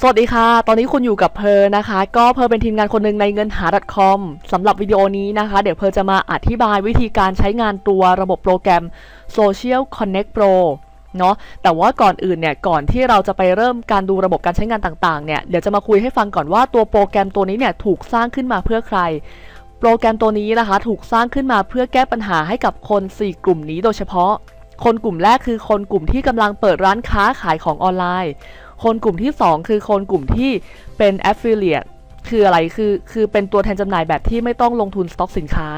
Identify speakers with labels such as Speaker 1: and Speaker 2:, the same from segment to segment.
Speaker 1: สวัสดีค่ะ ตอนนี้คุณอยู่กับเพอนะคะ ก็เพอเป็นทีมงานคนหนึ่งในเงินหา .com สำหรับวิดีโอนี้นะคะ เดี๋ยวเพอจะมาอธิบายวิธีการใช้งานตัวระบบโปรแกรม Social Connect Pro เนาะแต่ว่าก่อนอื่นเนี่ย ก่อนที่เราจะไปเริ่มการดูระบบการใช้งานต่างๆ เนี่ย เดี๋ยวจะมาคุยให้ฟังก่อนว่าตัวโปรแกรมตัวนี้เนี่ยถูกสร้างขึ้นมาเพื่อใคร โปรแกรมตัวนี้นะคะ ถูกสร้างขึ้นมาเพื่อแก้ปัญหาให้กับคน 4 กลุ่มนี้โดยเฉพาะ คนกลุ่มแรกคือคนกลุ่มที่กำลังเปิดร้านค้าขายของออนไลน์ คนกลุ่มที่ 2 คือคนกลุ่มที่เป็น affiliate คืออะไรคือคือเป็นตัวแทนจำหน่ายแบบที่ไม่ต้องลงทุนสต็อกสินค้า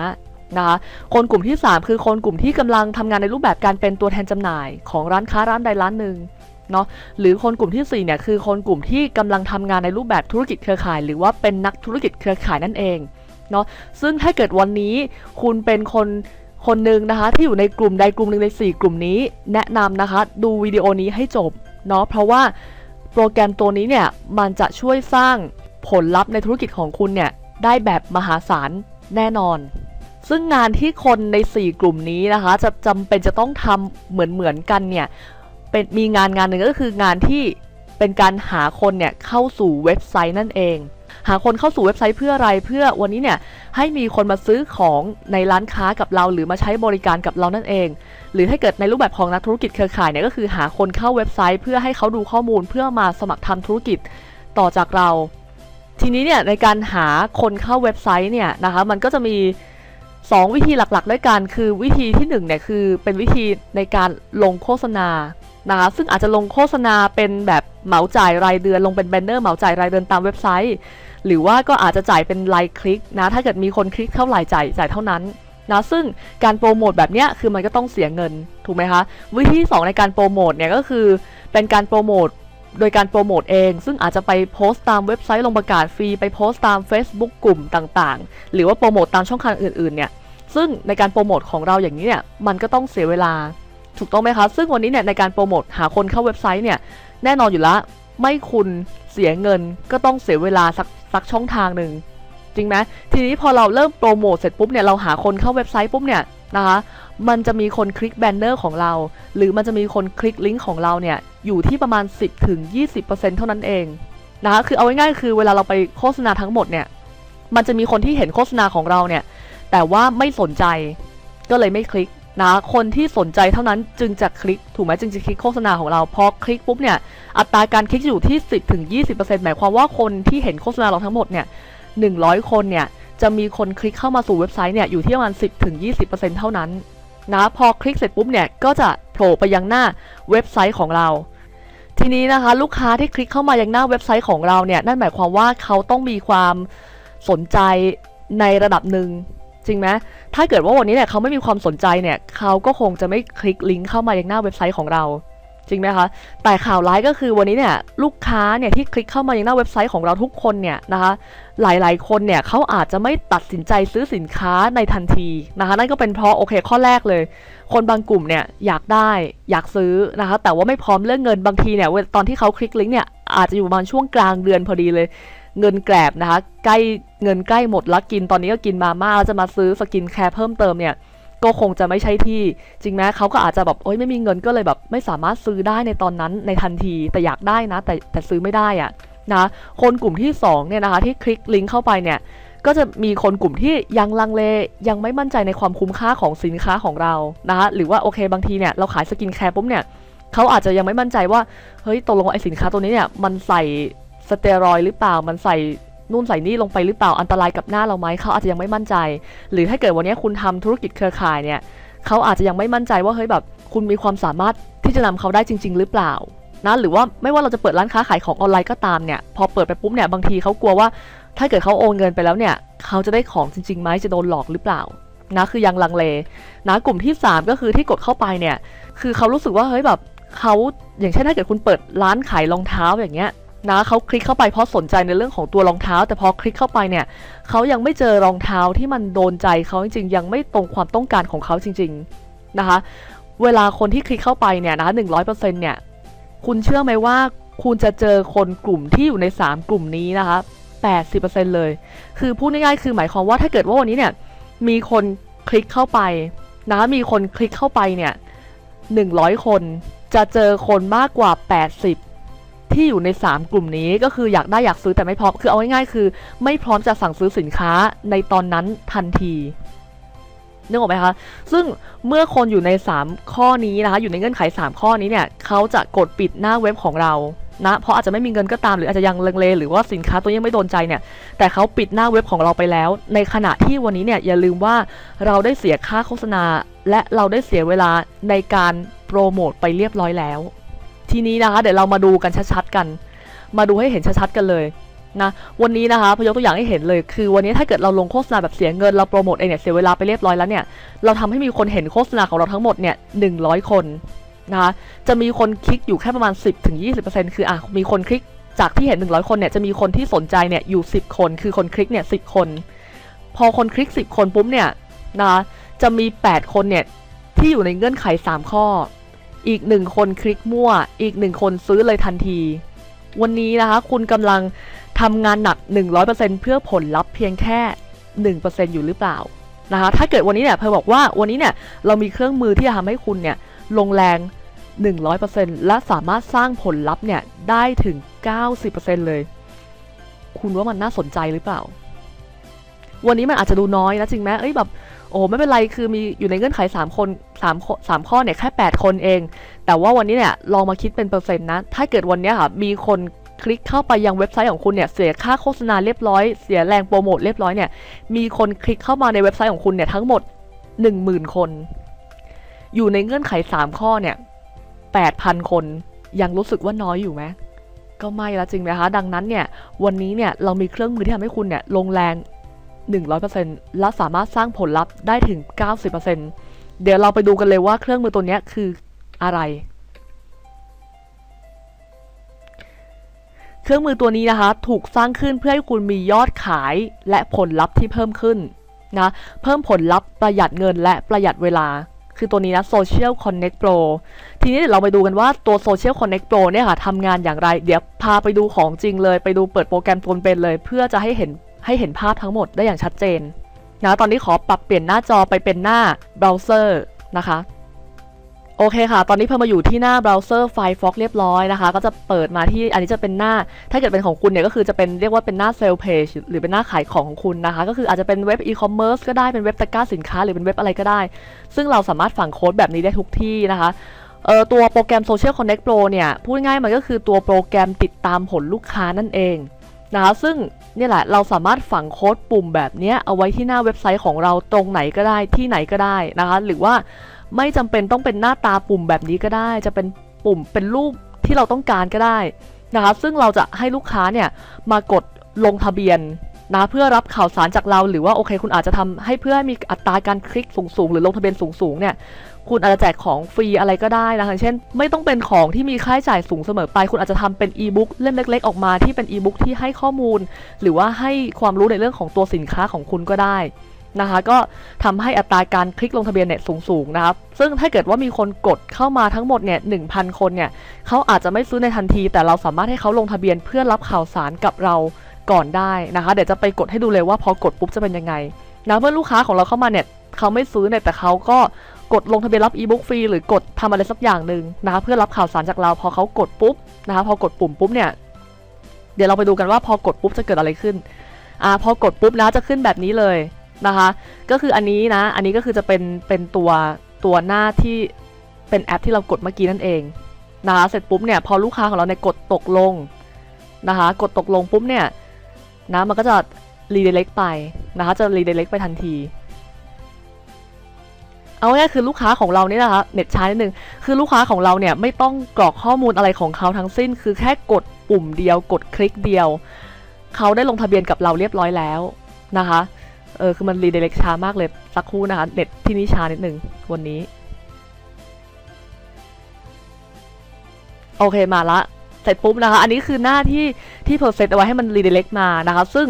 Speaker 1: นะคะคนกลุ่มที่ 3 คือคนกลุ่มที่กำลังทำงานในรูปแบบการเป็นตัวแทนจำหน่ายของร้านค้าร้านใดร้านหนึ่งเนาะหรือคนกลุ่มที่4เนี่ยคือคนกลุ่มที่กำลังทำงานในรูปแบบธุรกิจเครือข่าย หรือว่าเป็นนักธุรกิจเครือข่ายนั่นเองเนาะซึ่งถ้าเกิดวันนี้คุณเป็นคนคนหนึ่งนะคะที่อยู่ในกลุ่มใดกลุ่มหนึ่งใน 4 กลุ่มนี้ แนะนำนะคะดูวิดีโอนี้ให้จบเนาะเพราะว่า โปรแกรมตัวนี้เนี่ยมันจะช่วยสร้างผลลัพธ์ในธุรกิจของคุณเนี่ยได้แบบมหาศาลแน่นอน ซึ่งงานที่คนใน 4 กลุ่มนี้นะคะ จะจำเป็นจะต้องทำเหมือนเหมือนกันเนี่ยเป็นมีงานงานหนึ่งก็คืองานที่เป็นการหาคนเนี่ยเข้าสู่เว็บไซต์นั่นเอง หาคนเข้าสู่เว็บไซต์เพื่ออะไรเพื่อวันนี้เนี่ยให้มีคนมาซื้อของในร้านค้ากับเราหรือมาใช้บริการกับเรานั่นเอง หรือถ้าเกิดในรูปแบบของนักธุรกิจเครือข่ายเนี่ยก็คือหาคนเข้าเว็บไซต์ เพื่อให้เขาดูข้อมูลเพื่อมาสมัครทำธุรกิจต่อจากเรา ทีนี้เนี่ยในการหาคนเข้าเว็บไซต์เนี่ยนะคะมันก็จะมี 2 วิธีหลักๆ ด้วยกันคือวิธีที่1เนี่ยคือเป็นวิธีในการลงโฆษณานะคะซึ่งอาจจะลงโฆษณาเป็นแบบเหมาจ่ายรายเดือนลงเป็นแบนเนอร์เหมาจ่ายรายเดือนตามเว็บไซต์ หรือว่าก็อาจจะจ่ายเป็นรายคลิกนะถ้าเกิดมีคนคลิกเท่าไหร่จ่ายจ่ายเท่านั้น นะซึ่งการโปรโมทแบบเนี้ยคือมันก็ต้องเสียเงินถูกไหมคะวิธีที่2ในการโปรโมทเนี่ยก็คือเป็นการโปรโมทโดยการโปรโมทเอง ซึ่งอาจจะไปโพสต์ตามเว็บไซต์ลงประกาศฟรีไปโพสต์ตาม Facebook กลุ่มต่างๆ หรือว่าโปรโมทตามช่องทางอื่นๆเนี่ยซึ่งในการโปรโมทของเราอย่างนี้เนี่ยมันก็ต้องเสียเวลาถูกต้องไหมคะ ซึ่งวันนี้เนี่ยในการโปรโมทหาคนเข้าเว็บไซต์เนี่ยแน่นอนอยู่แล้วไม่คุณเสียเงินก็ต้องเสียเวลาสักสักช่องทางหนึ่ง จริงไหมทีนี้พอเราเริ่มโปรโมทเสร็จปุ๊บเนี่ยเราหาคนเข้าเว็บไซต์ปุ๊บเนี่ยนะคะมันจะมีคนคลิกแบนเนอร์ของเรา หรือมันจะมีคนคลิกลิงก์ของเราเนี่ยอยู่ที่ประมาณ 10ถึง20%เท่านั้นเองนะคะคือเอาง่ายๆคือเวลาเราไปโฆษณาทั้งหมดเนี่ยมันจะมีคนที่เห็นโฆษณาของเราเนี่ยแต่ว่าไม่สนใจก็เลยไม่คลิกนะคนที่สนใจเท่านั้นจึงจะคลิกถูกไหมจึงจะคลิกโฆษณาของเราพอคลิกปุ๊บเนี่ยอัตราการคลิกอยู่ที่ 10ถึง20%หมายความว่าคนที่เห็นโฆษณาเราทั้งหมดเนี่ย 100 คนเนี่ยจะมีคนคลิกเข้ามาสู่เว็บไซต์เนี่ยอยู่ที่ประมาณ 10ถึง20%เท่านั้นนะพอคลิกเสร็จปุ๊บเนี่ยก็จะโผล่ไปยังหน้าเว็บไซต์ของเรา ทีนี้นะคะลูกค้าที่คลิกเข้ามายังหน้าเว็บไซต์ของเราเนี่ยนั่นหมายความว่าเขาต้องมีความสนใจในระดับหนึ่งจริงไหมถ้าเกิดว่าวันนี้เนี่ยเขาไม่มีความสนใจเนี่ยเขาก็คงจะไม่คลิกลิงก์เข้ามายังหน้าเว็บไซต์ของเรา จริงไหมคะแต่ข่าวร้ายก็คือวันนี้เนี่ยลูกค้าเนี่ยที่คลิกเข้ามายังหน้าเว็บไซต์ของเราทุกคนเนี่ยนะคะ หลายๆ คนเนี่ยเขาอาจจะไม่ตัดสินใจซื้อสินค้าในทันทีนะคะ นั่นก็เป็นเพราะโอเคข้อแรกเลย คนบางกลุ่มเนี่ยอยากได้อยากซื้อนะคะ แต่ว่าไม่พร้อมเรื่องเงินบางทีเนี่ยตอนที่เขาคลิกลิงก์เนี่ยอาจจะอยู่ประมาณช่วงกลางเดือนพอดีเลย เงินแกลบนะคะ ใกล้เงินใกล้หมดแล้วกินตอนนี้ก็กินมาม่าแล้วจะมาซื้อสกินแคร์เพิ่มเติมเนี่ยก็คงจะไม่ใช่ที่ จริงไหมเขาก็อาจจะแบบโอ๊ยไม่มีเงินก็เลยแบบ ไม่สามารถซื้อได้ในตอนนั้นในทันที แต่อยากได้นะ แต่แต่ซื้อไม่ได้อะ นะคนกลุ่มที่2เนี่ยนะคะที่คลิกลิงก์เข้าไปเนี่ยก็จะมีคนกลุ่มที่ยังลังเลยังไม่มั่นใจในความคุ้มค่าของสินค้าของเรานะคะหรือว่าโอเคบางทีเนี่ยเราขายสกินแคร์ปุ๊บเนี่ยเขาอาจจะยังไม่มั่นใจว่าเฮ้ยตกลงไอ้สินค้าตัวนี้เนี่ยมันใส่สเตียรอยหรือเปล่ามันใส่นู่นใส่นี่ลงไปหรือเปล่าอันตรายกับหน้าเราไหมเขาอาจจะยังไม่มั่นใจ หรือถ้าเกิดวันนี้คุณทำธุรกิจเครือข่ายเนี่ยเขาอาจจะยังไม่มั่นใจว่าเฮ้ยแบบคุณมีความสามารถที่จะนำเขาได้จริง ๆ หรือเปล่า นะหรือว่าไม่ว่าเราจะเปิดร้านค้าขายของออนไลน์ก็ตามเนี่ยพอเปิดไปปุ๊บเนี่ยบางทีเขากลัวว่า ถ้าเกิดเขาโอนเงินไปแล้วเนี่ยเขาจะได้ของจริงๆไหมจะโดนหลอกหรือเปล่านะคือยังลังเลนะกลุ่มที่ 3 ก็คือที่กดเข้าไปเนี่ยคือเขารู้สึกว่าเฮ้ยแบบเขาอย่างเช่นถ้าเกิดคุณเปิดร้านขายรองเท้าอย่างเงี้ยนะเขาคลิกเข้าไปเพราะสนใจในเรื่องของตัวรองเท้า แต่พอคลิกเข้าไปเนี่ยเขายังไม่เจอรองเท้าที่มันโดนใจเขาจริงๆ ยังไม่ตรงความต้องการของเขาจริง ๆนะคะ เวลาคนที่คลิกเข้าไปเนี่ยนะหนึ่งร้อยเปอร์เซ็นต์เนี่ย คุณเชื่อไหมว่าคุณจะเจอคนกลุ่มที่อยู่ใน 3 กลุ่มนี้นะคะ80%เลย คือพูดง่ายๆ คือหมายความว่าถ้าเกิดว่าวันนี้เนี่ย มีคนคลิกเข้าไปนะ มีคนคลิกเข้าไปเนี่ย 100 คน จะเจอคนมากกว่า 80 ที่อยู่ใน 3 กลุ่มนี้ ก็คืออยากได้อยากซื้อแต่ไม่พร้อม คือเอาง่ายๆ คือ ไม่พร้อมจะสั่งซื้อสินค้าในตอนนั้นทันที นึกออกไหมคะ ซึ่งเมื่อคนอยู่ใน 3 ข้อนี้นะคะ อยู่ในเงื่อนไข 3 ข้อนี้เนี่ยเขาจะกดปิดหน้าเว็บของเรานะ เพราะอาจจะไม่มีเงินก็ตามหรืออาจจะยังเลงเลหรือว่าสินค้าตัวยังไม่โดนใจเนี่ย แต่เขาปิดหน้าเว็บของเราไปแล้ว ในขณะที่วันนี้เนี่ยอย่าลืมว่าเราได้เสียค่าโฆษณา และเราได้เสียเวลาในการโปรโมทไปเรียบร้อยแล้ว ทีนี้นะคะเดี๋ยวเรามาดูกันชัดๆกัน มาดูให้เห็นชัดๆกันเลย นะวันนี้นะคะพยกตัวอย่างให้เห็นเลยคือวันนี้ถ้าเกิดเราลงโฆษณาแบบเสียเงินเราโปรโมทเองเนี่ยเสียเวลาไปเรียบร้อยแล้วเนี่ยเราทำให้มีคนเห็นโฆษณาของเราทั้งหมดเนี่ยหนึ่งร้อยคนนะคะจะมีคนคลิกอยู่แค่ประมาณ 10-20%คืออะมีคนคลิกจากที่เห็น 100 คนเนี่ยจะมีคนที่สนใจเนี่ยอยู่ 10 คน คือคนคลิกเนี่ย10คน พอคนคลิก 10 คนปุ๊บเนี่ยนะจะมี 8 คนเนี่ยที่อยู่ในเงื่อนไข 3 ข้อ อีก 1 คนคลิกมั่ว อีก 1 คนซื้อเลยทันที วันนี้นะคะคุณกำลัง ทำงานหนัก 100%เพื่อผลลัพธ์เพียงแค่ 1%อยู่หรือเปล่านะคะถ้าเกิดวันนี้เนี่ยเพอบอกว่าวันนี้เนี่ยเรามีเครื่องมือที่จะทำให้คุณเนี่ยลงแรง 100%และสามารถสร้างผลลัพธ์เนี่ยได้ถึง 90%เลย คุณว่ามันน่าสนใจหรือเปล่า วันนี้มันอาจจะดูน้อยนะจริงไหมเอ้ยแบบโอ้ไม่เป็นไรคือมีอยู่ในเงื่อนไข3คน3 3ข้อเนี่ยแค่ 8 คนเอง แต่ว่าวันนี้เนี่ยลองมาคิดเป็นเปอร์เซ็นต์นะ ถ้าเกิดวันนี้ค่ะมีคน คลิกเข้าไปยังเว็บไซต์ของคุณเนี่ยเสียค่าโฆษณาเรียบร้อยเสียแรงโปรโมทเรียบร้อยเนี่ยมีคนคลิกเข้ามาในเว็บไซต์ของคุณเนี่ยทั้งหมด 10,000 คน อยู่ในเงื่อนไข 3 ข้อเนี่ย8,000 คนยังรู้สึกว่าน้อยอยู่ไหมก็ไม่ละจริงไหมคะ ดังนั้นเนี่ย วันนี้เนี่ย เรามีเครื่องมือที่ทำให้คุณเนี่ย ลงแรง 100%และสามารถสร้างผลลัพธ์ได้ถึง 90%เดี๋ยวเราไปดูกันเลยว่าเครื่องมือตัวนี้คืออะไร เครื่องมือตัวนี้นะคะ ถูกสร้างขึ้นเพื่อให้คุณมียอดขายและผลลัพธ์ที่เพิ่มขึ้นนะเพิ่มผลลัพธ์ประหยัดเงินและประหยัดเวลา คือตัวนี้นะ Social Connect Pro ทีนี้เดี๋ยวเราไปดูกันว่าตัว Social Connect Pro เนี่ยค่ะทำงานอย่างไร เดี๋ยวพาไปดูของจริงเลย ไปดูเปิดโปรแกรมตัวเป็นเลย เพื่อจะให้เห็นให้เห็นภาพทั้งหมดได้อย่างชัดเจนนะตอนนี้ขอปรับเปลี่ยนหน้าจอไปเป็นหน้าเบราว์เซอร์นะคะ โอเคค่ะ ตอนนี้พอมาอยู่ที่หน้าเบราว์เซอร์ Firefox เรียบร้อยนะคะ ก็จะเปิดมาที่อันนี้จะเป็นหน้า ถ้าเกิดเป็นของคุณเนี่ยก็คือจะเป็นเรียกว่าเป็นหน้าเซลล์เพจหรือเป็นหน้าขายของของคุณนะคะ ก็คืออาจจะเป็นเว็บอีคอมเมิร์ซก็ได้ เป็นเว็บตะกร้าสินค้าหรือเป็นเว็บอะไรก็ได้ ซึ่งเราสามารถฝังโค้ดแบบนี้ได้ทุกที่นะคะเออตัวโปรแกรม Social Connect Pro เนี่ยพูดง่ายมันก็คือตัวโปรแกรมติดตามผลลูกค้านั่นเองนะคะซึ่งนี่แหละเราสามารถฝังโค้ดปุ่มแบบนี้เอาไว้ที่หน้าเว็บไซต์ของเราตรงไหนก็ได้ที่ไหนก็ได้นะคะ หรือว่า ไม่จำเป็นต้องเป็นหน้าตาปุ่มแบบนี้ก็ได้ จะเป็นปุ่มเป็นรูปที่เราต้องการก็ได้นะคะซึ่งเราจะให้ลูกค้าเนี่ยมากดลงทะเบียนนะเพื่อรับข่าวสารจากเราหรือว่าโอเค คุณอาจจะทำให้เพื่อให้มีอัตราการคลิกสูงๆ หรือลงทะเบียนสูงๆเนี่ยคุณอาจจะแจกของฟรีอะไรก็ได้นะคะเช่น ไม่ต้องเป็นของที่มีค่าใช้จ่ายสูงเสมอไป คุณอาจจะทำเป็นอีบุ๊กเล่มเล็ก ๆ ออกมาที่เป็นอีบุ๊กที่ให้ข้อมูล หรือว่าให้ความรู้ในเรื่องของตัวสินค้าของคุณก็ได้ นะคะก็ทำให้อัตราการคลิกลงทะเบียนเนี่ยสูงๆนะครับซึ่งถ้าเกิดว่ามีคนกดเข้ามาทั้งหมดเนี่ยหนึ่งพันคนเนี่ยเขาอาจจะไม่ซื้อในทันที แต่เราสามารถให้เขาลงทะเบียนเพื่อรับข่าวสารกับเราก่อนได้นะคะเดี๋ยวจะไปกดให้ดูเลยว่าพอกดปุ๊บจะเป็นยังไงนะเมื่อลูกค้าของเราเข้ามาเนี่ยเขาไม่ซื้อเนี่ยแต่เขาก็กดลงทะเบียนรับอีบุ๊กฟรีหรือกดทำอะไรสักอย่างหนึ่งนะคะเพื่อรับข่าวสารจากเราพอเขากดปุ๊บนะคะพอกดปุ่มปุ๊บเนี่ยเดี๋ยวเราไปดูกันว่าพอกดปุ๊บจะเกิดอะไรขึ้นอ่าพอกดปุ๊บนะจะขึ้นแบบนี้เลย นะคะ ก็คืออันนี้นะ อันนี้ก็คือจะเป็นเป็นตัวตัวหน้าที่เป็นแอปที่เรากดเมื่อกี้นั่นเองนะคะ เสร็จปุ๊บเนี่ยพอลูกค้าของเราเนี่ยกดตกลงนะคะ กดตกลงปุ๊บเนี่ยนะมันก็จะรีเดเล็กไปนะคะ จะรีเดเล็กไปทันที เอาง่ายคือลูกค้าของเราเนี่ยนะคะเน็ตช้านิดนึงคือลูกค้าของเราเนี่ยไม่ต้องกรอกข้อมูลอะไรของเขาทั้งสิ้น คือแค่กดปุ่มเดียว กดคลิกเดียว เขาได้ลงทะเบียนกับเราเรียบร้อยแล้วนะคะ เออคือมันรีเดเล็กช้ามากเลยสักครู่นะคะเน็ตที่นี่ช้านิดหนึ่งวันนี้ โอเคมาละเสร็จปุ๊บนะคะ อันนี้คือหน้าที่ที่เพอร์เซตเอาไว้ให้มันรีเดเล็กมานะคะ ซึ่ง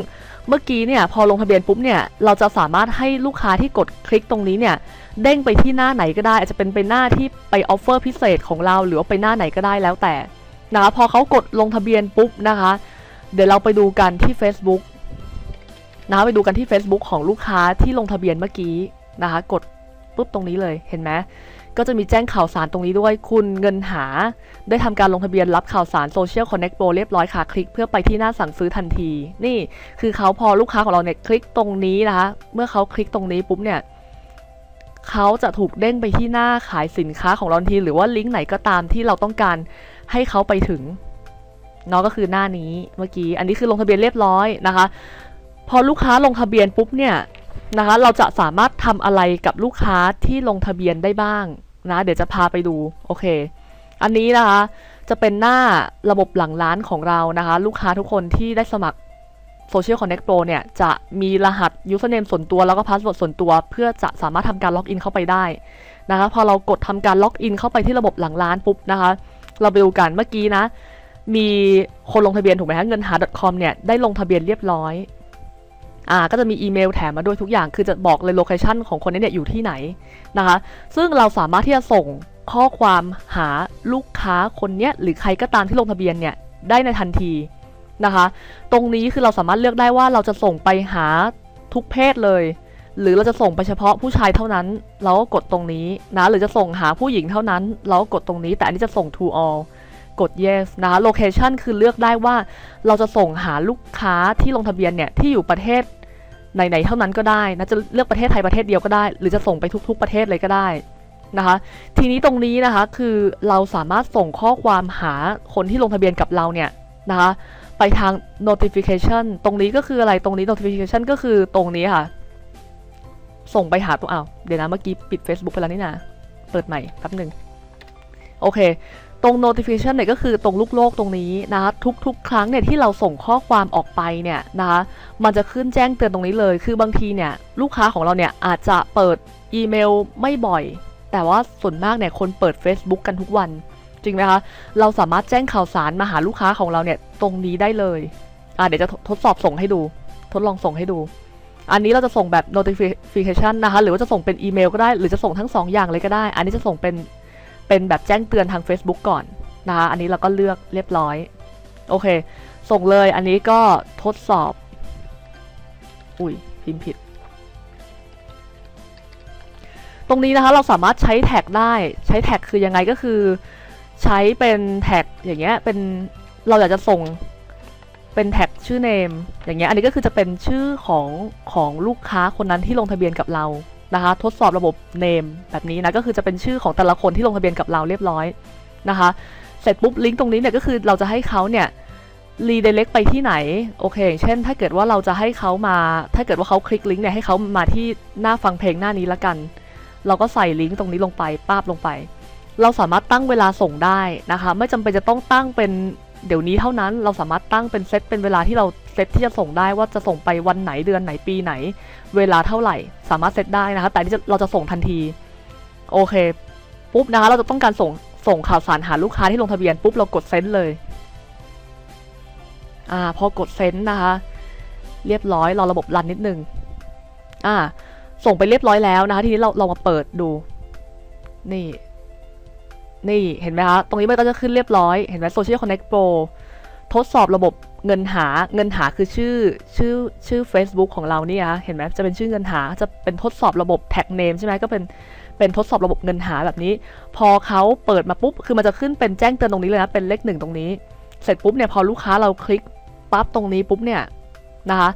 Speaker 1: เมื่อกี้เนี่ยพอลงทะเบียนปุ๊บเนี่ยเราจะสามารถให้ลูกค้าที่กดคลิกตรงนี้เนี่ยเด้งไปที่หน้าไหนก็ได้ อาจจะเป็นไปหน้าที่ไปออฟเฟอร์พิเศษของเราหรือว่าไปหน้าไหนก็ได้แล้วแต่นะคะพอเขากดลงทะเบียนปุ๊บนะคะ เดี๋ยวเราไปดูกันที่ Facebook นะไปดูกันที่ Facebook ของลูกค้าที่ลงทะเบียนเมื่อกี้นะคะกดปุ๊บตรงนี้เลยเห็นไหมก็จะมีแจ้งข่าวสารตรงนี้ด้วย คุณเงินหา ได้ทำการลงทะเบียนรับข่าวสาร Social Connect Pro เรียบร้อยค่ะ คลิกเพื่อไปที่หน้าสั่งซื้อทันที นี่คือเขาพอลูกค้าของเราเนี่ยคลิกตรงนี้นะคะ เมื่อเขาคลิกตรงนี้ปุ๊บเนี่ยเขาจะถูกเด้งไปที่หน้าขายสินค้าของเราที หรือว่าลิงก์ไหนก็ตามที่เราต้องการให้เขาไปถึงเนาะก็คือหน้านี้เมื่อกี้ อันนี้คือลงทะเบียนเรียบร้อยนะคะ พอลูกค้าลงทะเบียนปุ๊บเนี่ยนะคะ เราจะสามารถทำอะไรกับลูกค้าที่ลงทะเบียนได้บ้างนะ เดี๋ยวจะพาไปดู โอเค อันนี้นะคะ จะเป็นหน้าระบบหลังร้านของเรานะคะ ลูกค้าทุกคนที่ได้สมัคร Social Connect Pro เนี่ย จะมีรหัส username ส่วนตัวแล้วก็ password ส่วนตัว เพื่อจะสามารถทำการล็อกอินเข้าไปได้นะคะ พอเรากดทำการล็อกอินเข้าไปที่ระบบหลังร้านปุ๊บนะคะ เราไปดูกันเมื่อกี้นะ มีคนลงทะเบียนถูกไหมคะเงินหา .com เนี่ยได้ลงทะเบียนเรียบร้อย อ่าก็จะมีอีเมลแถมมาด้วยทุกอย่าง คือจะบอกเลยโลเคชันของคนนี้เนี่ยอยู่ที่ไหนนะคะ ซึ่งเราสามารถที่จะส่งข้อความหาลูกค้าคนเนี้ยหรือใครก็ตามที่ลงทะเบียนเนี่ยได้ในทันทีนะคะ ตรงนี้คือเราสามารถเลือกได้ว่าเราจะส่งไปหาทุกเพศเลย หรือเราจะส่งไปเฉพาะผู้ชายเท่านั้น เราก็กดตรงนี้นะ หรือจะส่งหาผู้หญิงเท่านั้น เราก็กดตรงนี้ แต่อันนี้จะส่ง to all กด yes นะคะ location คือเลือกได้ว่าเราจะส่งหาลูกค้าที่ลงทะเบียนเนี่ยที่อยู่ประเทศ ไหนๆเท่านั้นก็ได้นะจะเลือกประเทศไทยประเทศเดียวก็ได้ หรือจะส่งไปทุก ๆ ประเทศเลยก็ได้นะคะ ทีนี้ตรงนี้นะคะคือเราสามารถส่งข้อความหาคนที่ลงทะเบียนกับเราเนี่ยนะคะไปทาง notification ตรงนี้ก็คืออะไรตรงนี้ notification ก็คือตรงนี้ค่ะ ส่งไปหาตัวอ้าวเดี๋ยวนะเมื่อกี้ปิด Facebook ไปแล้วนี่นะเปิดใหม่แป๊บหนึ่งโอเค ตรง notification เนี่ยก็คือตรงลูกโลกตรงนี้นะคะทุกๆ ครั้งเนี่ยที่เราส่งข้อความออกไปเนี่ยนะคะมันจะขึ้นแจ้งเตือนตรงนี้เลย คือบางทีเนี่ยลูกค้าของเราเนี่ยอาจจะเปิดอีเมลไม่บ่อย แต่ว่าส่วนมากเนี่ยคนเปิด Facebook กันทุกวัน จริงไหมคะ เราสามารถแจ้งข่าวสารมาหาลูกค้าของเราเนี่ยตรงนี้ได้เลยอ่าเดี๋ยวจะทดสอบส่งให้ดู ทดลองส่งให้ดู อันนี้เราจะส่งแบบ notification นะคะ หรือว่าจะส่งเป็นอีเมลก็ได้ หรือจะส่งทั้ง2อย่างเลยก็ได้ อันนี้จะส่งเป็น เป็นแบบแจ้งเตือนทาง Facebook ก่อนนะคะอันนี้เราก็เลือกเรียบร้อย โอเค ส่งเลยอันนี้ก็ทดสอบ อุ้ยพิมพ์ผิด ตรงนี้นะคะเราสามารถใช้แท็กได้ใช้แท็กคือยังไงก็คือ ใช้เป็นแท็กอย่างเงี้ยเป็นเราอยากจะส่งเป็นแท็กชื่อเนมอย่างเงี้ยอันนี้ก็คือจะเป็นชื่อของของลูกค้าคนนั้นที่ลงทะเบียนกับเรา นะคะ ทดสอบระบบเนมแบบนี้นะก็คือจะเป็นชื่อของแต่ละคนที่ลงทะเบียนกับเราเรียบร้อยนะคะ เสร็จปุ๊บลิงก์ตรงนี้เนี่ยก็คือเราจะให้เขาเนี่ยรีเดเล็กไปที่ไหนโอเคอย่างเช่น ถ้าเกิดว่าเราจะให้เขามา ถ้าเกิดว่าเขาคลิกลิงก์เนี่ยให้เขามาที่หน้าฟังเพลงหน้านี้ละกัน เราก็ใส่ลิงก์ตรงนี้ลงไปป้าบลงไป เราสามารถตั้งเวลาส่งได้นะคะ ไม่จำเป็นจะต้องตั้งเป็นเดี๋ยวนี้เท่านั้นเราสามารถตั้งเป็นเซตเป็นเวลาที่เรา เซตที่จะส่งได้ว่าจะส่งไปวันไหนเดือนไหนปีไหน เวลาเท่าไหร่ สามารถเซตได้นะคะ แต่นี่เราจะส่งทันที โอเค ปุ๊บนะคะ เราจะต้องการส่งส่งข่าวสารหาลูกค้าที่ลงทะเบียนปุ๊บเรากดเซนเลย อ่า พอกดเซนนะคะ เรียบร้อยเราระบบรันนิดนึง อ่า ส่งไปเรียบร้อยแล้วนะคะ ทีนี้เราเรามาเปิดดู นี่ นี่เห็นไหมคะ ตรงนี้มันก็จะขึ้นเรียบร้อย เห็นไหม Social Connect Pro ทดสอบระบบ เงินหาเงินหาคือชื่อชื่อชื่อ Facebook ของเราเนี่ยเห็นไหมจะเป็นชื่อเงินหาจะเป็นทดสอบระบบ tag name ใช่ไหมก็เป็นเป็นทดสอบระบบเงินหาแบบนี้ พอเขาเปิดมาปุ๊บคือมันจะขึ้นเป็นแจ้งเตือนตรงนี้เลยนะเป็นเลขหนึ่งตรงนี้ เสร็จปุ๊บเนี่ยพอลูกค้าเราคลิกปั๊บตรงนี้ปุ๊บเนี่ยนะคะ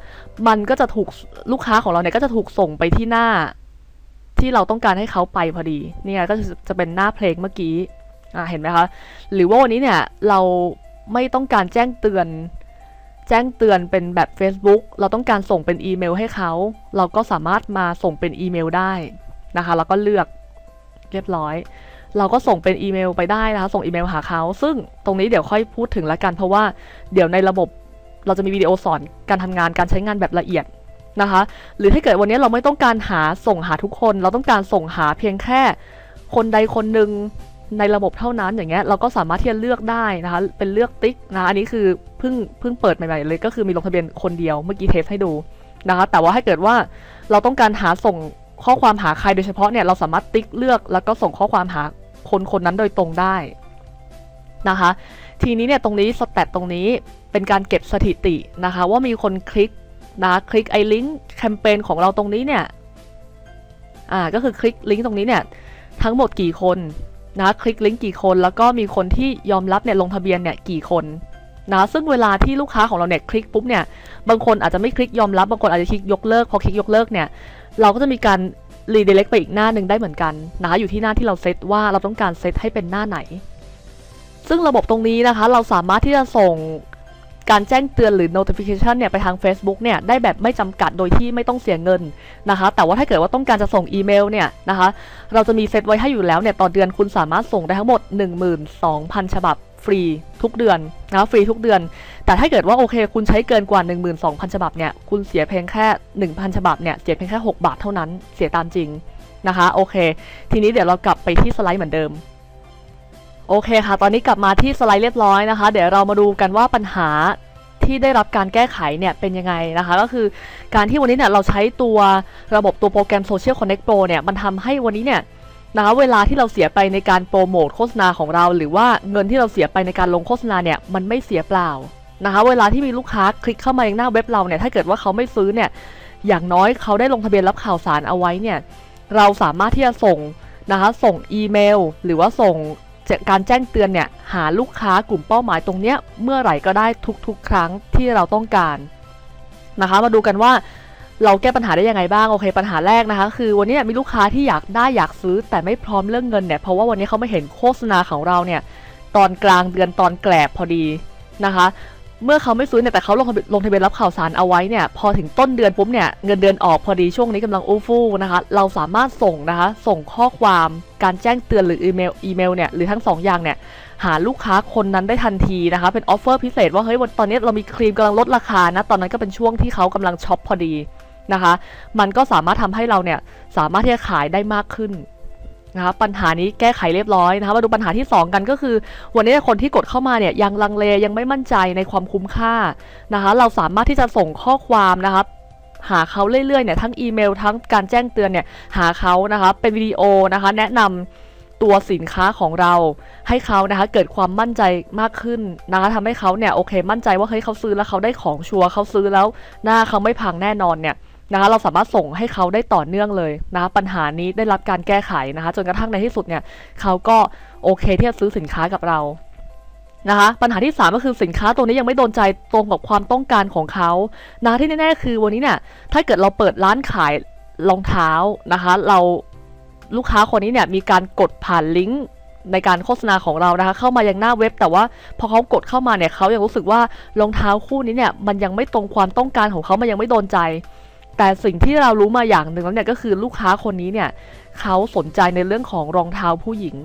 Speaker 1: มันก็จะถูกลูกค้าของเราเนี่ยก็จะถูกส่งไปที่หน้า ที่เราต้องการให้เขาไปพอดีเนี่ยก็จะเป็นหน้าเพลงเมื่อกี้อ่าเห็นไหมคะหรือว่าวันนี้เนี่ยเราไม่ต้องการแจ้งเตือน แจ้งเตือนเป็นแบบ Facebook เราต้องการส่งเป็นอีเมลให้เขา เราก็สามารถมาส่งเป็นอีเมลได้นะคะ แล้วก็เลือกเรียบร้อย เราก็ส่งเป็นอีเมลไปได้นะคะ ส่งอีเมลหาเขา ซึ่งตรงนี้เดี๋ยวค่อยพูดถึงละกัน เพราะว่าเดี๋ยวในระบบเราจะมีวิดีโอสอนการทำงานการใช้งานแบบละเอียดนะคะ หรือถ้าเกิดวันนี้เราไม่ต้องการหาส่งหาทุกคน เราต้องการส่งหาเพียงแค่คนใดคนหนึ่ง ในระบบเท่านั้นอย่างเงี้ยเราก็สามารถที่จะเลือกได้นะคะ เป็นเลือกติ๊กนะอันนี้คือเพิ่งเพิ่งเปิดใหม่ๆเลย ก็คือมีลงทะเบียนคนเดียวเมื่อกี้เทสให้ดูนะคะ แต่ว่าถ้เกิดว่าเราต้องการหาส่งข้อความหาใครโดยเฉพาะเนี่ยเราสามารถติ๊กเลือกแล้วก็ส่งข้อความหาคนคนนั้นโดยตรงได้นะคะ ทีนี้เนี่ยตรงนี้สแตทตรงนี้เป็นการเก็บสถิตินะคะ ว่ามีคนคลิกนะคลิกไอ้ลิงก์แคมเปญของเราตรงนี้เนี่ยอ่าก็คือคลิกลิงก์ตรงนี้เนี่ยทั้งหมดกี่คน นะคลิกลิงก์กี่คนแล้วก็มีคนที่ยอมรับเนี่ยลงทะเบียนเนี่ยกี่คนนะซึ่งเวลาที่ลูกค้าของเราเนี่ยคลิกปุ๊บเนี่ยบางคนอาจจะไม่คลิกยอมรับบางคนอาจจะคลิกยกเลิกพอคลิกยกเลิกเนี่ยเราก็จะมีการรีเดเล็กไปอีกหน้าหนึ่งได้เหมือนกันนะคะอยู่ที่หน้าที่เราเซตว่าเราต้องการเซตให้เป็นหน้าไหน ซึ่งระบบตรงนี้นะคะ เราสามารถที่จะส่ง การแจ้งเตือนหรือ notification เนี่ยไปทาง Facebook เนี่ยได้แบบไม่จำกัดโดยที่ไม่ต้องเสียเงินนะคะแต่ว่าถ้าเกิดว่าต้องการจะส่งอีเมลเนี่ยนะคะเราจะมีเซตไว้ให้อยู่แล้วเนี่ยต่อเดือนคุณสามารถส่งได้ทั้งหมด 12,000 ฉบับฟรีทุกเดือนนะฟรีทุกเดือน แต่ถ้าเกิดว่าโอเค คุณใช้เกินกว่า 12,000 ฉบับเนี่ยคุณเสียเพียงแค่ 1,000 ฉบับเนี่ยเสียเพียงแค่ 6 บาทเท่านั้นเสียตามจริงนะคะโอเค ทีนี้เดี๋ยวเรากลับไปที่สไลด์เหมือนเดิม โอเคค่ะ ตอนนี้กลับมาที่สไลด์เรียบร้อยนะคะ เดี๋ยวเรามาดูกันว่าปัญหาที่ได้รับการแก้ไขเนี่ยเป็นยังไงนะคะ ก็คือการที่วันนี้เนี่ยเราใช้ตัวระบบตัวโปรแกรม Social Connect Pro เนี่ยมันทำให้วันนี้เนี่ยนะคะเวลาที่เราเสียไปในการโปรโมทโฆษณาของเรา หรือว่าเงินที่เราเสียไปในการลงโฆษณาเนี่ยมันไม่เสียเปล่านะคะเวลาที่มีลูกค้าคลิกเข้ามาในหน้าเว็บเราเนี่ยถ้าเกิดว่าเขาไม่ซื้อเนี่ยอย่างน้อยเขาได้ลงทะเบียนรับข่าวสารเอาไว้เนี่ยเราสามารถที่จะส่งนะคะส่งอีเมล หรือว่าส่ง การแจ้งเตือนเนี่ยหาลูกค้ากลุ่มเป้าหมายตรงเนี้ยเมื่อไหร่ก็ได้ทุกๆ ครั้งที่เราต้องการนะคะ มาดูกันว่าเราแก้ปัญหาได้ยังไงบ้างโอเค ปัญหาแรกนะคะคือวันนี้มีลูกค้าที่อยากได้อยากซื้อ แต่ไม่พร้อมเรื่องเงินเนี่ยเพราะว่าวันนี้เขาไม่เห็นโฆษณาของเราเนี่ยตอนกลางเดือนตอนแกลบพอดีนะคะ เมื่อเขาไม่ซื้อเนี่ยแต่เขาลงลงทะเบียนรับข่าวสารเอาไว้เนี่ยพอถึงต้นเดือนปุ๊บเนี่ยเงินเดือนออกพอดีช่วงนี้กำลังอู้ฟู่นะคะ เราสามารถส่งนะคะส่งข้อความการแจ้งเตือนหรืออีเมลอีเมลเนี่ยหรือทั้ง2ออย่างเนี่ยหาลูกค้าคนนั้นได้ทันทีนะคะ เป็นออฟเฟอร์พิเศษว่าเฮ้ยตอนนี้เรามีครีมกำลังลดราคานะ ตอนนั้นก็เป็นช่วงที่เขากำลังช็อปพอดีนะคะ มันก็สามารถทำให้เราเนี่ยสามารถที่จะขายได้มากขึ้น นะคะปัญหานี้แก้ไขเรียบร้อยนะคะมาดูปัญหาที่ 2 กันก็คือ วันนี้คนที่กดเข้ามาเนี่ยยังลังเลยังไม่มั่นใจในความคุ้มค่านะคะ เราสามารถที่จะส่งข้อความนะคะหาเขาเรื่อยๆเนี่ยทั้งอีเมลทั้งการแจ้งเตือนเนี่ยหาเขานะคะเป็นวิดีโอนะคะ แนะนำตัวสินค้าของเรา ให้เขานะคะเกิดความมั่นใจมากขึ้นนะคะทำให้เขาเนี่ยโอเคมั่นใจว่าเฮ้ยเขาซื้อแล้วเขาได้ของชัวร์เขาซื้อแล้วหน้าเขาไม่พังแน่นอนเนี่ย นะคะเราสามารถส่งให้เขาได้ต่อเนื่องเลยนะปัญหานี้ได้รับการแก้ไขนะคะจนกระทั่งในที่สุดเนี่ยเขาก็โอเคที่จะซื้อสินค้ากับเรานะคะปัญหาที่ 3 ก็คือสินค้าตัวนี้ยังไม่โดนใจตรงกับความต้องการของเขานะที่แน่ๆคือวันนี้เนี่ยถ้าเกิดเราเปิดร้านขายรองเท้านะคะเราลูกค้าคนนี้เนี่ยมีการกดผ่านลิงก์ในการโฆษณาของเรานะคะ เข้ามายังหน้าเว็บ แต่ว่าพอเขากดเข้ามาเนี่ยเขายังรู้สึกว่ารองเท้าคู่นี้เนี่ยมันยังไม่ตรงความต้องการของเขามันยังไม่โดนใจ แต่สิ่งที่เรารู้มาอย่างหนึ่งแล้วเนี่ยก็คือลูกค้าคนนี้เนี่ยเขาสนใจในเรื่องของรองเท้าผู้หญิง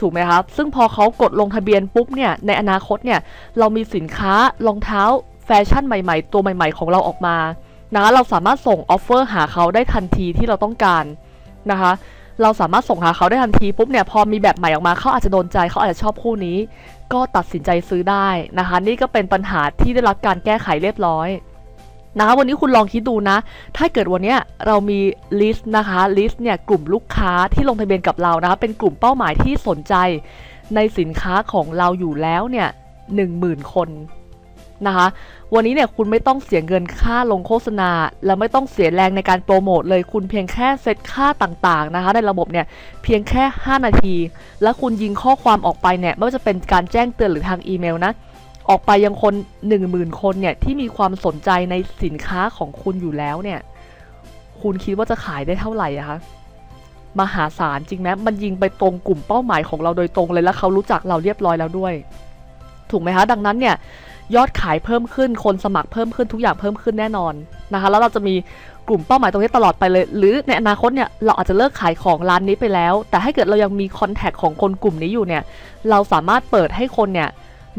Speaker 1: ถูกไหมครับ ซึ่งพอเขากดลงทะเบียนปุ๊บเนี่ย ในอนาคตเนี่ย เรามีสินค้ารองเท้าแฟชั่นใหม่ๆ ตัวใหม่ๆ ของเราออกมา นะ เราสามารถส่งออฟเฟอร์หาเขาได้ทันทีที่เราต้องการนะคะ เราสามารถส่งหาเขาได้ทันทีปุ๊บเนี่ย พอมีแบบใหม่ออกมาเขาอาจจะโดนใจเขาอาจจะชอบคู่นี้ ก็ตัดสินใจซื้อได้นะคะ นี่ก็เป็นปัญหาที่ได้รับการแก้ไขเรียบร้อย นะคะวันนี้คุณลองคิดดูนะ ถ้าเกิดวันนี้เรามีลิสต์นะคะลิสต์เนี่ยกลุ่มลูกค้าที่ลงทะเบียนกับเรานะคะเป็นกลุ่มเป้าหมายที่สนใจ ในสินค้าของเราอยู่แล้วเนี่ยหนึ่งหมื่นคนนะคะวันนี้เนี่ยคุณไม่ต้องเสียเงินค่าลงโฆษณา และไม่ต้องเสียแรงในการโปรโมทเลยคุณเพียงแค่เซตค่าต่างๆนะคะในระบบเนี่ยเพียงแค่ 5 นาที แล้วคุณยิงข้อความออกไปเนี่ยไม่ว่าจะเป็นการแจ้งเตือนหรือทางอีเมลนะ ออกไปยังคนหนึ่งหมื่นคนเนี่ยที่มีความสนใจในสินค้าของคุณอยู่แล้วเนี่ย คุณคิดว่าจะขายได้เท่าไหร่อะคะมหาศาลจริงไหมมันยิงไปตรงกลุ่มเป้าหมายของเราโดยตรงเลยแล้วเขารู้จักเราเรียบร้อยแล้วด้วย ถูกไหมคะดังนั้นเนี่ยยอดขายเพิ่มขึ้นคนสมัครเพิ่มขึ้นทุกอย่างเพิ่มขึ้นแน่นอนนะคะ แล้วเราจะมีกลุ่มเป้าหมายตรงนี้ตลอดไปเลย หรือในอนาคตเนี่ยเราอาจจะเลิกขายของร้านนี้ไปแล้ว แต่ถ้าเกิดเรายังมีคอนแทคของคนกลุ่มนี้อยู่เนี่ย เราสามารถเปิดให้คนเนี่ย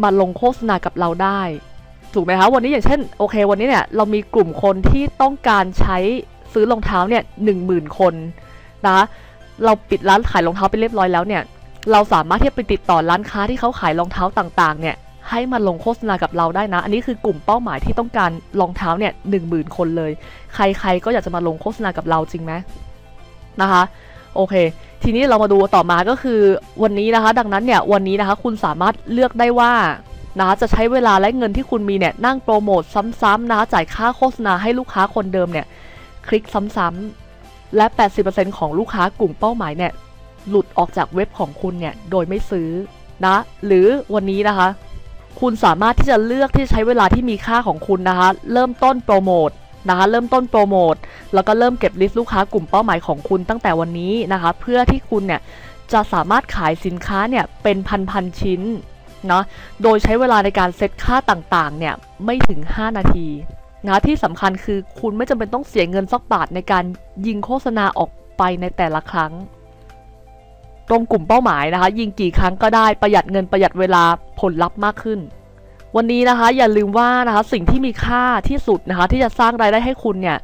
Speaker 1: มาลงโฆษณากับเราได้ ถูกไหมคะวันนี้อย่างเช่นโอเค วันนี้เนี่ยเรามีกลุ่มคนที่ต้องการใช้ซื้อรองเท้าเนี่ยหนึ่งหมื่นคนนะเราปิดร้านขายรองเท้าไปเรียบร้อยแล้วเนี่ยเราสามารถที่จะไปติดต่อร้านค้าที่เขาขายรองเท้าต่างๆ เนี่ยให้มาลงโฆษณากับเราได้นะ อันนี้คือกลุ่มเป้าหมายที่ต้องการรองเท้าเนี่ยหนึ่งหมื่นคนเลย ใครๆก็อยากจะมาลงโฆษณากับเราจริงไหมนะคะ โอเค ทีนี้เรามาดูต่อมาก็คือวันนี้นะคะ ดังนั้นเนี่ยวันนี้นะคะคุณสามารถเลือกได้ว่านะะจะใช้เวลาและเงินที่คุณมีเนี่ยนั่งโปรโมทซ้ำๆนะคะจ่ายค่าโฆษณาให้ลูกค้าคนเดิมเนี่ยคลิกซ้ำๆและ 80%ของลูกค้ากลุ่มเป้าหมายเนี่ยหลุดออกจากเว็บของคุณเนี่ยโดยไม่ซื้อนะหรือวันนี้นะคะ คุณสามารถที่จะเลือกที่ใช้เวลาที่มีค่าของคุณนะคะ เริ่มต้นโปรโมท นะคะ เริ่มต้นโปรโมทแล้วก็เริ่มเก็บลิสต์ลูกค้ากลุ่มเป้าหมายของคุณตั้งแต่วันนี้นะคะ เพื่อที่คุณเนี่ยจะสามารถขายสินค้าเนี่ยเป็นพันๆชิ้นเนาะโดยใช้เวลาในการเซตค่าต่างๆเนี่ยไม่ถึง 5 นาทีนะที่สำคัญคือคุณไม่จำเป็นต้องเสียเงินสักบาทในการยิงโฆษณาออกไปในแต่ละครั้ง ตรงกลุ่มเป้าหมายนะคะ ยิงกี่ครั้งก็ได้ประหยัดเงินประหยัดเวลาผลลัพธ์มากขึ้น วันนี้นะคะอย่าลืมว่านะคะสิ่งที่มีค่าที่สุดนะคะที่จะสร้างรายได้ให้คุณเนี่ย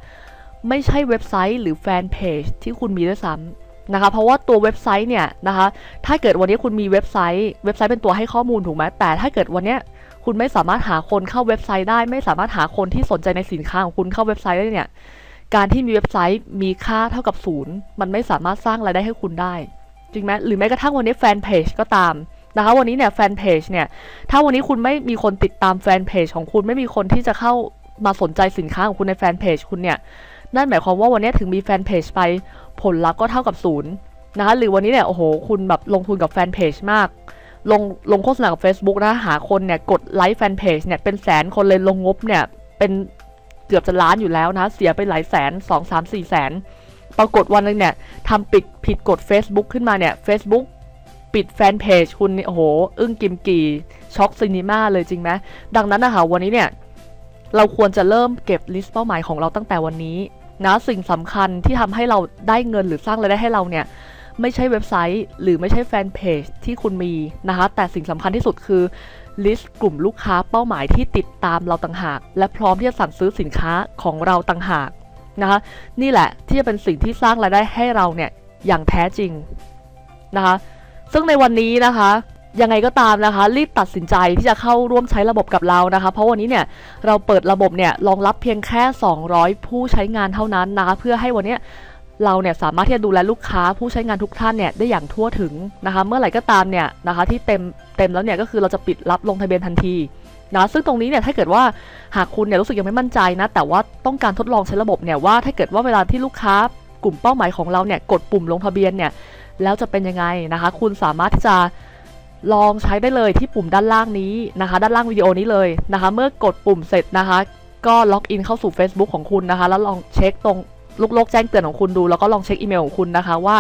Speaker 1: ไม่ใช่เว็บไซต์หรือแฟนเพจที่คุณมีด้วยซ้ำนะคะเพราะว่าตัวเว็บไซต์เนี่ยนะคะถ้าเกิดวันนี้คุณมีเว็บไซต์ เว็บไซต์เป็นตัวให้ข้อมูลถูกไหมแต่ถ้าเกิดวันนี้คุณไม่สามารถหาคนเข้าเว็บไซต์ได้ ไม่สามารถหาคนที่สนใจในสินค้าของคุณเข้าเว็บไซต์ได้เนี่ยการที่มีเว็บไซต์มีค่าเท่ากับศูนย์มันไม่สามารถสร้างรายได้ให้คุณได้จริงไหมหรือแม้กระทั่งวันนี้แฟนเพจก็ตาม นะคะวันนี้เนี่ยแฟนเพจเนี่ยถ้าวันนี้คุณไม่มีคนติดตามแฟนเพจของคุณไม่มีคนที่จะเข้ามาสนใจสินค้าของคุณในแฟนเพจคุณเนี่ยนั่นหมายความว่าวันนี้ถึงมีแฟนเพจไปผลลัพธ์ก็เท่ากับศูนย์นะคะหรือวันนี้เนี่ยโอ้โหคุณแบบลงทุนกับแฟนเพจมากลงลงโฆษณากับ Facebook นะหาคนเนี่ยกดไลค์แฟนเพจเนี่ยเป็นแสนคนเลยลงงบเนี่ยเป็นเกือบจะล้านอยู่แล้วนะเสียไปหลายแสน2 3 4 แสน ปรากฏวันนึงเนี่ยทำปิดผิดกด Facebook ขึ้นมาเนี่ย Facebook ปิดแฟนเพจคุณโอ้โห อึ้งกิมกีช็อกซินิมาเลยจริงไหมดังนั้นนะคะวันนี้เนี่ย เราควรจะเริ่มเก็บลิสต์เป้าหมายของเราตั้งแต่วันนี้นะสิ่งสำคัญที่ทำให้เราได้เงินหรือสร้างรายได้ให้เราเนี่ยไม่ใช่เว็บไซต์ หรือไม่ใช่แฟนเพจที่คุณมีนะคะแต่สิ่งสำคัญที่สุดคือลิสต์กลุ่มลูกค้าเป้าหมายที่ติดตามเราต่างหาก และพร้อมที่จะสั่งซื้อสินค้าของเราต่างหากนะคะนี่แหละที่จะเป็นสิ่งที่สร้างรายได้ให้เราเนี่ยอย่างแท้จริงนะคะ ซึ่งในวันนี้นะคะ ยังไงก็ตามนะคะ รีบตัดสินใจที่จะเข้าร่วมใช้ระบบกับเรานะคะ เพราะวันนี้เนี่ยเราเปิดระบบเนี่ยรองรับเพียงแค่ 200 ผู้ใช้งานเท่านั้นนะคะเพื่อให้วันนี้เราเนี่ยสามารถที่จะดูแลลูกค้าผู้ใช้งานทุกท่านเนี่ยได้อย่างทั่วถึงนะคะ เมื่อไหร่ก็ตามเนี่ยนะคะที่เต็มเต็มแล้วเนี่ยก็คือเราจะปิดรับลงทะเบียนทันทีนะซึ่งตรงนี้เนี่ยถ้าเกิดว่าหากคุณเนี่ยรู้สึกยังไม่มั่นใจนะ แต่ว่าต้องการทดลองใช้ระบบเนี่ยว่าถ้าเกิดว่าเวลาที่ลูกค้ากลุ่มเป้าหมายของเราเนี่ยกดปุ่มลงทะเบียนเนี่ย แล้วจะเป็นยังไงนะคะ คุณสามารถที่จะลองใช้ได้เลยที่ปุ่มด้านล่างนี้นะคะ ด้านล่างวิดีโอนี้เลยนะคะ เมื่อกดปุ่มเสร็จนะคะ ก็ล็อกอินเข้าสู่ Facebook ของคุณนะคะ แล้วลองเช็คตรงลูกโลกแจ้งเตือนของคุณดู แล้วก็ลองเช็คอีเมลของคุณนะคะว่า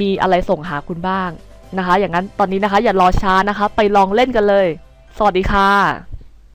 Speaker 1: มีอะไรส่งหาคุณบ้างนะคะ อย่างนั้นตอนนี้นะคะ อย่ารอช้านะคะ ไปลองเล่นกันเลย สวัสดีค่ะ